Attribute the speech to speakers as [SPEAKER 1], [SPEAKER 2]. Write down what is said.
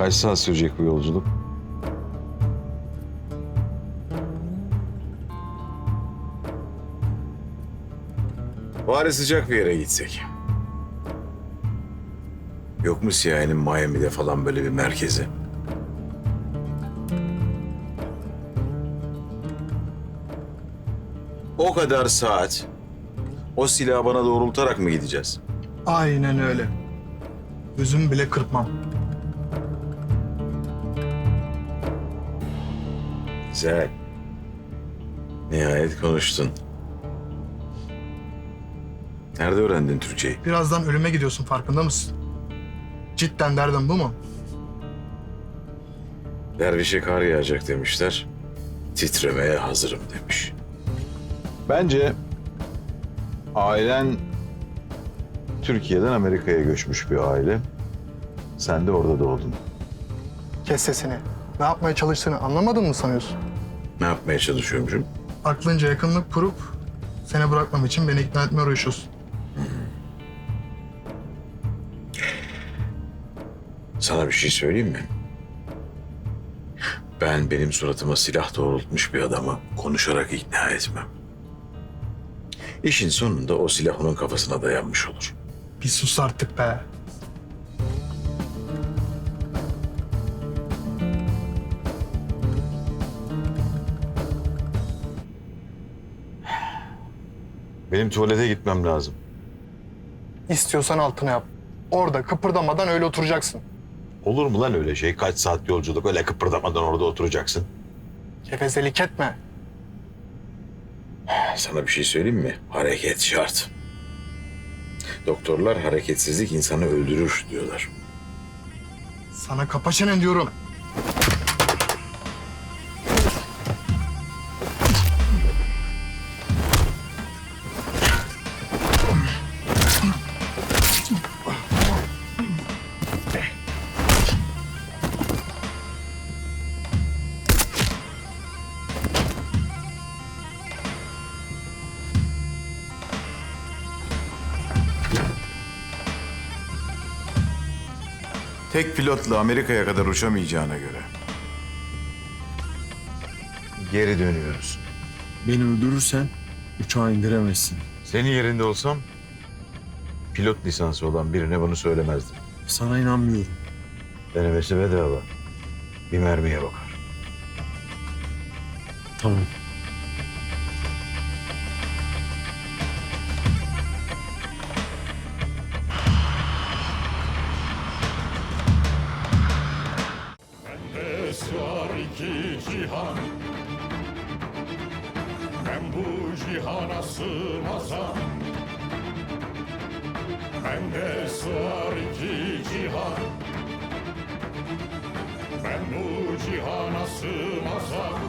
[SPEAKER 1] Kaç saat sürecek bu yolculuk?
[SPEAKER 2] Bari sıcak bir yere gitsek. Yok mu CIA'nin Miami'de falan böyle bir merkezi? O kadar saat o silahı bana doğrultarak mı gideceğiz?
[SPEAKER 3] Aynen öyle. Gözüm bile kırpmam.
[SPEAKER 2] Güzel. Nihayet konuştun. Nerede öğrendin Türkçeyi?
[SPEAKER 3] Birazdan ölüme gidiyorsun farkında mısın? Cidden derdin bu mu?
[SPEAKER 2] Dervişe kar yağacak demişler. Titremeye hazırım demiş.
[SPEAKER 1] Bence ailen Türkiye'den Amerika'ya göçmüş bir aile. Sen de orada doğdun.
[SPEAKER 3] Kes sesini. Ne yapmaya çalıştığını anlamadın mı sanıyorsun?
[SPEAKER 2] Ne yapmaya çalışıyormuşum?
[SPEAKER 3] Aklınca yakınlık kurup seni bırakmam için beni ikna etmeye uğraşıyorsun.
[SPEAKER 2] Sana bir şey söyleyeyim mi? Ben benim suratıma silah doğrultmuş bir adamı konuşarak ikna etmem. İşin sonunda o silah onun kafasına dayanmış olur.
[SPEAKER 3] Bir sus artık be.
[SPEAKER 1] Benim tuvalete gitmem lazım.
[SPEAKER 3] İstiyorsan altına yap. Orada kıpırdamadan öyle oturacaksın.
[SPEAKER 1] Olur mu lan öyle şey? Kaç saat yolculuk öyle kıpırdamadan orada oturacaksın.
[SPEAKER 3] Kevezelik etme.
[SPEAKER 2] Sana bir şey söyleyeyim mi? Hareket şart. Doktorlar hareketsizlik insanı öldürür diyorlar.
[SPEAKER 3] Sana kapa çenen diyorum.
[SPEAKER 2] Tek pilotla Amerika'ya kadar uçamayacağına göre.
[SPEAKER 1] Geri dönüyoruz.
[SPEAKER 4] Beni öldürürsen uçağı indiremezsin.
[SPEAKER 1] Senin yerinde olsam pilot lisansı olan birine bunu söylemezdim.
[SPEAKER 4] Sana inanmıyorum.
[SPEAKER 1] Denemesi bedava. Bir mermiye bakar.
[SPEAKER 4] Tamam.
[SPEAKER 5] Esrar iki cihan. Ben bu cihana sığmazam. Bende sığar iki cihan. Ben bu cihana sığmazam